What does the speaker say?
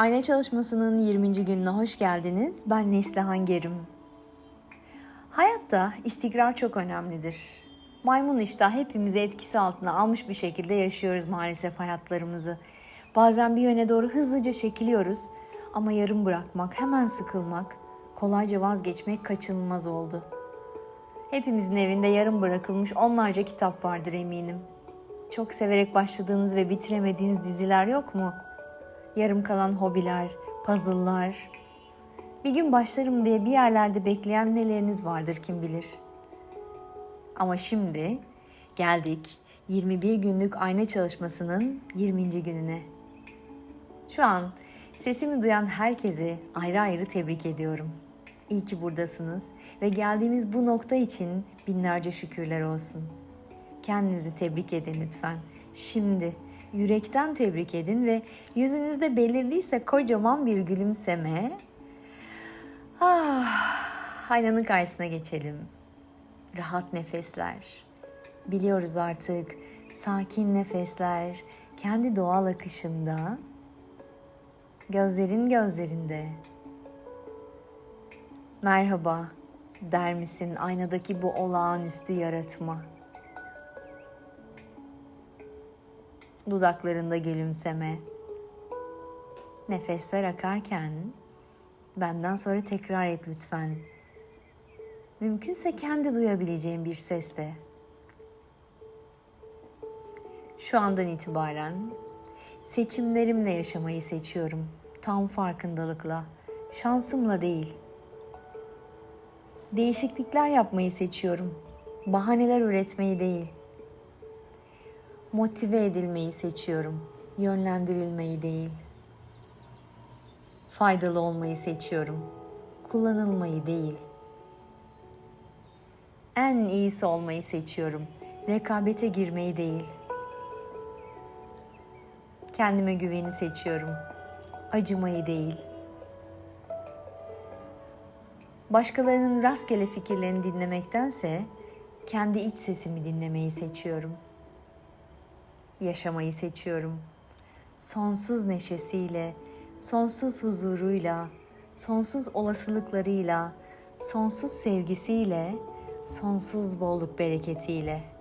Ayna çalışmasının 20. gününe hoş geldiniz. Ben Neslihan Gerim. Hayatta istikrar çok önemlidir. Maymun iştah hepimizi etkisi altına almış bir şekilde yaşıyoruz maalesef hayatlarımızı. Bazen bir yöne doğru hızlıca çekiliyoruz ama yarım bırakmak, hemen sıkılmak, kolayca vazgeçmek kaçınılmaz oldu. Hepimizin evinde yarım bırakılmış onlarca kitap vardır eminim. Çok severek başladığınız ve bitiremediğiniz diziler yok mu? Yarım kalan hobiler, puzzle'lar. Bir gün başlarım diye bir yerlerde bekleyen neleriniz vardır kim bilir. Ama şimdi geldik 21 günlük ayna çalışmasının 20. gününe. Şu an sesimi duyan herkesi ayrı ayrı tebrik ediyorum. İyi ki buradasınız ve geldiğimiz bu nokta için binlerce şükürler olsun. Kendinizi tebrik edin lütfen. Şimdi yürekten tebrik edin ve yüzünüzde belirliyse kocaman bir gülümseme. Ah, aynanın karşısına geçelim. Rahat nefesler. Biliyoruz artık sakin nefesler kendi doğal akışında gözlerin gözlerinde. Merhaba der misin aynadaki bu olağanüstü yaratma? Dudaklarında gülümseme. Nefesler akarken benden sonra tekrar et lütfen. Mümkünse kendi duyabileceğin bir sesle. Şu andan itibaren seçimlerimle yaşamayı seçiyorum. Tam farkındalıkla, şansımla değil. Değişiklikler yapmayı seçiyorum. Bahaneler üretmeyi değil. Motive edilmeyi seçiyorum. Yönlendirilmeyi değil. Faydalı olmayı seçiyorum. Kullanılmayı değil. En iyisi olmayı seçiyorum. Rekabete girmeyi değil. Kendime güveni seçiyorum. Acımayı değil. Başkalarının rastgele fikirlerini dinlemektense kendi iç sesimi dinlemeyi seçiyorum. Yaşamayı seçiyorum. Sonsuz neşesiyle, sonsuz huzuruyla, sonsuz olasılıklarıyla, sonsuz sevgisiyle, sonsuz bolluk bereketiyle.''